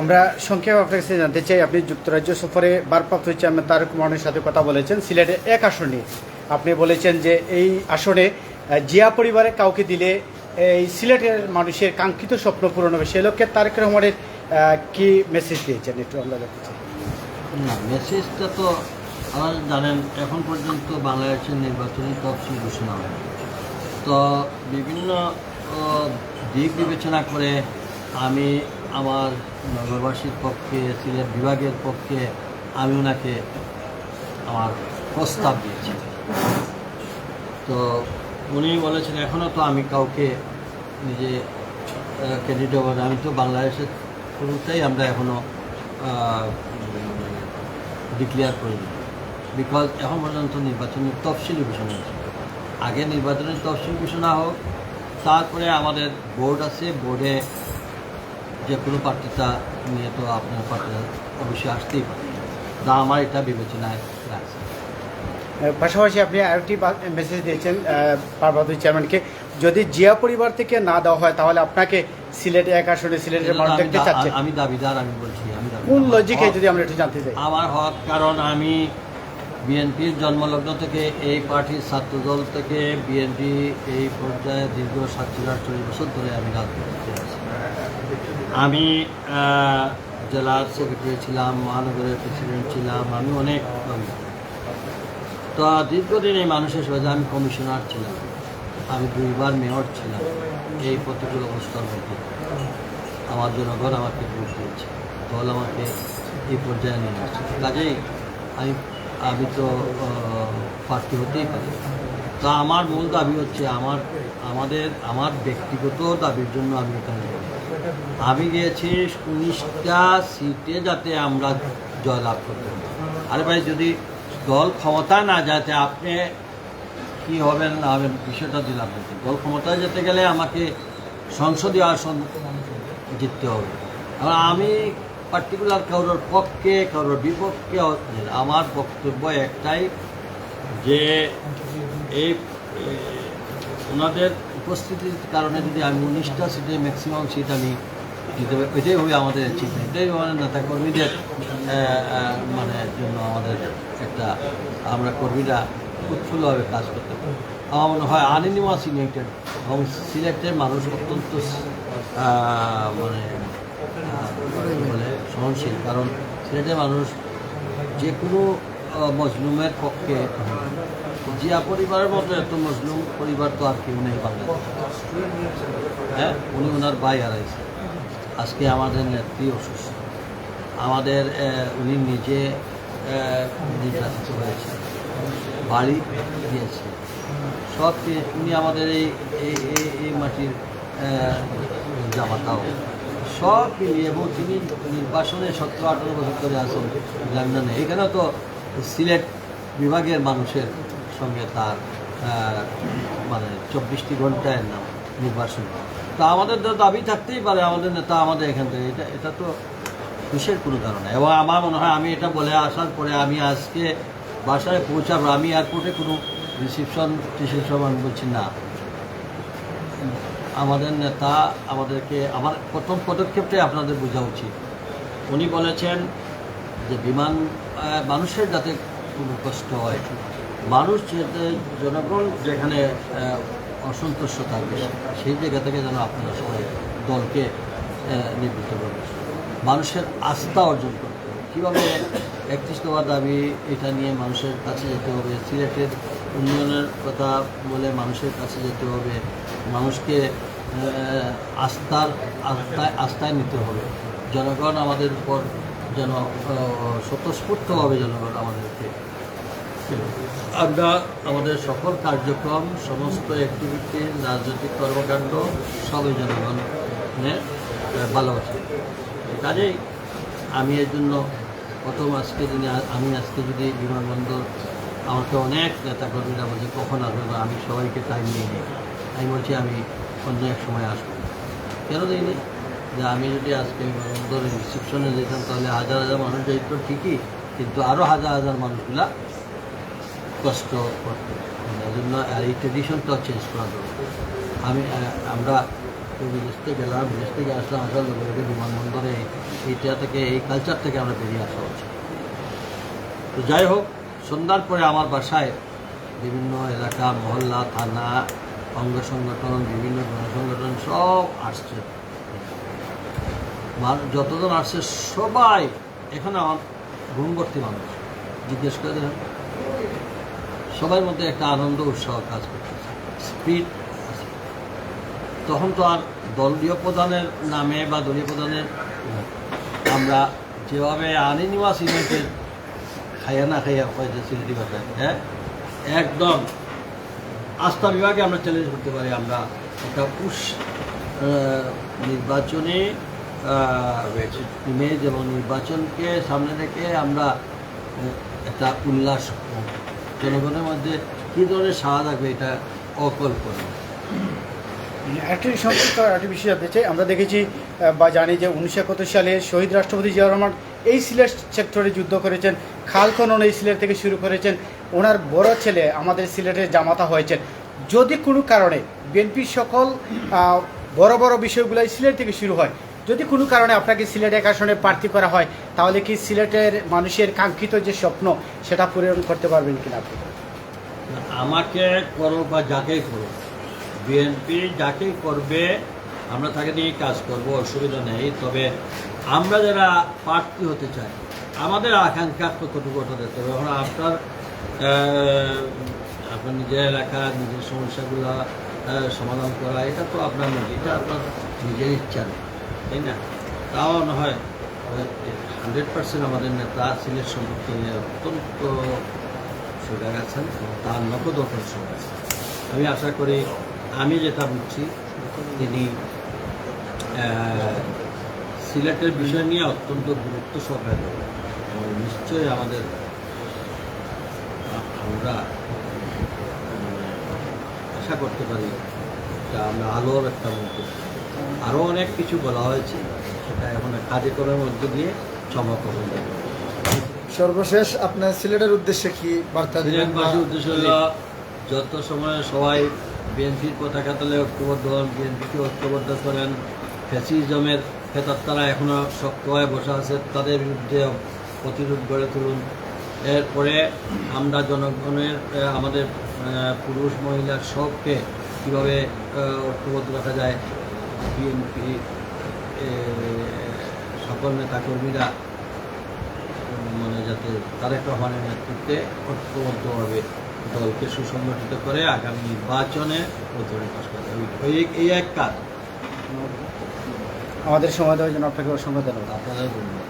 আমরা সংক্ষেপে আপনার কাছে জানতে চাই, আপনি যুক্তরাজ্য সফরে ভারপ্রাপ্ত চেয়ারম্যান তারেক রহমানের সাথে কথা বলেছেন, সিলেটে এক আসনে। আপনি বলেছেন যে এই আসনে জিয়া পরিবারে কাউকে দিলে এই সিলেটের মানুষের কাঙ্ক্ষিত স্বপ্ন পূরণ হবে। সে লক্ষ্যে তারেক রহমানের কি মেসেজ দিয়েছেন? একটু আমরা জানতে চাই। মেসেজটা তো জানেন, এখন পর্যন্ত বাংলাদেশের নির্বাচনী তফসিল ঘোষণা হয় তো বিভিন্ন দিক বিবেচনা করে আমি আমার নগরবাসীর পক্ষে, সিলেট বিভাগের পক্ষে আমি ওনাকে আমার প্রস্তাব দিয়েছি। তো উনি বলেছেন এখনও তো আমি কাউকে নিজে ক্যান্ডিডেট হবে আমি তো বাংলাদেশের শুরুতেই আমরা এখনও ডিক্লেয়ার করিনি। বিকজ এখন পর্যন্ত নির্বাচনের তফসিল ঘোষণা হয়েছে। আগে নির্বাচনের তফসিল ঘোষণা হোক, তারপরে আমাদের বোর্ড আছে। বোর্ডে যে কোনো প্রার্থিতা নিয়ে তো আপনার প্রার্থিতা অবশ্যই আসতেই পারে। তা আমার এটা বিবেচনায় রাখছে। পাশাপাশি আপনি আরেকটি মেসেজ দিয়েছেন আহ, চেয়ারম্যানকে যদি জিয়া পরিবার থেকে না দেওয়া হয় তাহলে আপনাকে সিলেটে এক আসনে সিলেটের মানুষ আমি দেখতে চাচ্ছে। আমি দাবিদার আমি বলছি আমি কোন লজিকে যদি আমরা একটু জানতে চাই? আমার হক কারণ আমি বিএনপির জন্মলগ্ন থেকে এই পার্টির ছাত্রদল থেকে বিএনপি এই পর্যায়ে দীর্ঘ সাতচল্লিশ আটচল্লিশ বছর ধরে আমি রাজনীতিতে আছি আমি জেলার সেক্রেটারি ছিলাম, মহানগরের প্রেসিডেন্ট ছিলাম, আমি অনেক তো দীর্ঘদিন এই মানুষের সেবা আমি কমিশনার ছিলাম। আমি দুইবার মেয়র ছিলাম। এই প্রতিকূল অবস্থার মধ্যে। আমার জনগণ আমাকে ভোট দিয়েছে। দল আমাকে এই পর্যায়ে নিয়ে আসছে কাজেই আমি আমি তো প্রার্থী হতেই পারি। তা আমার মূল দাবি হচ্ছে, আমার, আমাদের, আমার ব্যক্তিগত দাবির জন্য আমি এখানে। আমি গিয়েছি উনিশটা সিটে যাতে আমরা জয়লাভ করতে আরে ভাই, যদি দল ক্ষমতা না যাতে আপনি কি হবেন, না হবেন, বিষয়টা দিলাম। দল ক্ষমতায় যেতে গেলে আমাকে সংসদীয় আসন জিততে হবে আর আমি পার্টিকুলার কারোর পক্ষে, কারোর বিপক্ষে, আমার বক্তব্য একটাই যে এই ওনাদের উপস্থিতির কারণে যদি আমি উনিশটা সিটে ম্যাক্সিমাম সিট আমি এটাই হবে আমাদের চিন্তা এটাই মানে নেতা কর্মীদের মানে জন্য আমাদের একটা আমরা কর্মীরা উৎফুল্লভাবে কাজ করতে পারি। আমার মনে হয় আনিনিমাস ইউনাইটেড এবং সিলেটের মানুষ অত্যন্ত মানে বলে সহনশীল। কারণ সিলেটের মানুষ যে কোনো মজলুমের পক্ষে জিয়া পরিবারের মতো এত মজলুম পরিবার তো আর কেউ নেই বাংলাদেশে। হ্যাঁ উনি ওনার ভাই হারাইছে আজকে আমাদের নেত্রী অসুস্থ। আমাদের উনি নিজে নির্যাতিত হয়েছে বাড়ি দিয়েছে সব উনি আমাদের এই, এই- মাটির জামাতাও সব মিলিয়ে, এবং তিনি নির্বাসনে সতেরো, আঠারো বছর ধরে আছেন লন্ডনে। এখানে তো সিলেট বিভাগের মানুষের সঙ্গে তার মানে চব্বিশটি ঘন্টায় নাম নির্বাচন তা আমাদের দাবি থাকতেই পারে, আমাদের নেতা আমাদের এখান থেকে। এটা এটা তো খুশির কোনো কারণ এবং আমার মনে হয় আমি এটা বলে আসার পরে আমি আজকে বাসায় পৌঁছাবো। আমি এয়ারপোর্টে কোনো রিসিপশন টিসিপশন আমি বলছি না। আমাদের নেতা আমাদেরকে, আমার প্রথম পদক্ষেপটাই আপনাদের বোঝা উচিত। উনি বলেছেন যে বিমান মানুষের যাতে কোনো কষ্ট হয়, মানুষ যাতে জনগণ যেখানে অসন্তুষ্ট থাকবে সেই জায়গা থেকে যেন আপনারা সবাই দলকে নিবৃত্ত করবে মানুষের আস্থা অর্জন করতে হবে। কীভাবে একত্রিশ নম্বর দাবি এটা নিয়ে মানুষের কাছে যেতে হবে? সিলেটের উন্নয়নের কথা বলে মানুষের কাছে যেতে হবে। মানুষকে আস্থার, আস্থায় আস্থায় নিতে হবে। জনগণ আমাদের উপর যেন স্বতঃস্ফূর্তভাবে জনগণ আমাদেরকে আমরা আমাদের সকল কার্যক্রম, সমস্ত অ্যাক্টিভিটি রাজনৈতিক কর্মকাণ্ড, সবই জনগণের ভালোবাসে। কাজেই আমি এর জন্য প্রথম আজকে আ- আমি আজকে যদি বিমানবন্দর, আমাকে অনেক নেতাকর্মীরা বলছে, কখন আসবে? বা আমি সবাইকে টাইম নিয়ে নিই। আমি বলছি, আমি অন্য এক সময় আসব। কেন দিইনি যে আমি যদি আজকে বিমানবন্দরের রিসেপশনে যেতাম, তাহলে হাজার হাজার মানুষ যেত ঠিকই, কিন্তু আরও হাজার হাজার মানুষগুলা কষ্ট করতে জন্য আর এই ট্রেডিশনটাও চেঞ্জ করা দরকার। আমি আমরা বিদেশ থেকে গেলাম, বিদেশ থেকে আসলাম আসার লোক বিমানবন্দরে এইটা থেকে, এই কালচার থেকে আমরা বেরিয়ে আসা উচিত। তো যাই হোক, সন্ধ্যার পরে আমার বাসায় বিভিন্ন এলাকা, মহল্লা, থানা, অঙ্গ সংগঠন, বিভিন্ন জনসংগঠন সব আসছে। যতজন আসছে, সবাই এখানে আমার ঘুমবর্তী মানুষ। জিজ্ঞেস করে সবার মধ্যে একটা আনন্দ, উৎসাহ কাজ করতেছে স্পিড তখন তো আর দলীয় প্রধানের নামে বা দলীয় প্রধানের আমরা যেভাবে আনিনিওয়াস ইভেন্টের খাইয়া না খাইয়া হয়েছে সিলেটি ভাষায় হ্যাঁ? একদম আস্থা বিভাগে আমরা চ্যালেঞ্জ করতে পারি, আমরা একটা উস নির্বাচনী ইমেজ এবং নির্বাচনকে সামনে রেখে আমরা একটা উল্লাস জনগণের মধ্যে কী ধরনের সাড়া থাকবে এটা অকল্পনীয়? একটি সংক্ষিপ্ত একটি বিষয় জানতে চাই, আমরা দেখেছি বা জানি যে উনিশশো একাত্তর সালে শহীদ রাষ্ট্রপতি জিয়া রহমান এই সিলেট সেক্টরে যুদ্ধ করেছেন, খাল খনন এই সিলেট থেকে শুরু করেছেন, ওনার বড় ছেলে আমাদের সিলেটের জামাতা হয়েছেন। যদি কোনো কারণে বিএনপির সকল বড় বড় বিষয়গুলো এই সিলেট থেকে শুরু হয় যদি কোনো কারণে আপনাকে সিলেট এক আসনে প্রার্থী করা হয়, তাহলে কি সিলেটের মানুষের কাঙ্ক্ষিত যে স্বপ্ন, সেটা পূরণ করতে পারবেন কিনা আপনি? আমাকে করো বা যাকেই করো বিএনপি যাকেই করবে, আমরা তাকে নিয়ে কাজ করব, অসুবিধা নেই। তবে আমরা যারা প্রার্থী হতে চাই, আমাদের আকাঙ্ক্ষা কতটুকু ওটা দেখতে হবে। এখন আপনার আপনার নিজের এলাকা, নিজের সমস্যাগুলো সমাধান করা, এটা তো আপনার নিজে এটা আপনার নিজের ইচ্ছা নেই। তাই না? তাও না হয় হান্ড্রেড পার্সেন্ট আমাদের নেতা সিলেট সম্পর্কে অত্যন্ত সুযোগ আছেন এবং তার নগদ অপারেশন আছে আমি আশা করি, আমি যেটা বুঝছি, তিনি সিলেটের বিষয় নিয়ে অত্যন্ত গুরুত্ব সহকারে এবং নিশ্চয়ই আমাদের আমরা আশা করতে পারি যে আমরা আলোর একটা মুখ আরও অনেক কিছু বলা হয়েছে সেটা এখন কার্যক্রমের মধ্যে দিয়ে সমাপন যাবে সর্বশেষ আপনার সিলেটের উদ্দেশ্যে কি বার্তা সিলেটবাসীর উদ্দেশ্য হলো যত সময় সবাই বিএনপির পতাকা তলে ঐক্যবদ্ধ হন বিএনপিকে ঐক্যবদ্ধ করেন ফ্যাসিজমের ফেতার তারা এখনও শক্ত হয়ে বসে আছে তাদের বিরুদ্ধে প্রতিরোধ গড়ে তুলুন। এরপরে আমরা জনগণের আমাদের পুরুষ মহিলা সবকে কীভাবে ঐক্যবদ্ধ রাখা যায় বিএনপি সকল নেতা কর্মীরা মানে যাতে তারেক রহমানের নেতৃত্বে ঐক্যবদ্ধভাবে দলকে সুসংগঠিত করে আগামী নির্বাচনে এই- এই এক কাজ। আমাদের সময় দেওয়ার জন্য আপনাকে অসংখ্য ধন্যবাদ। আপনাদের ধন্যবাদ।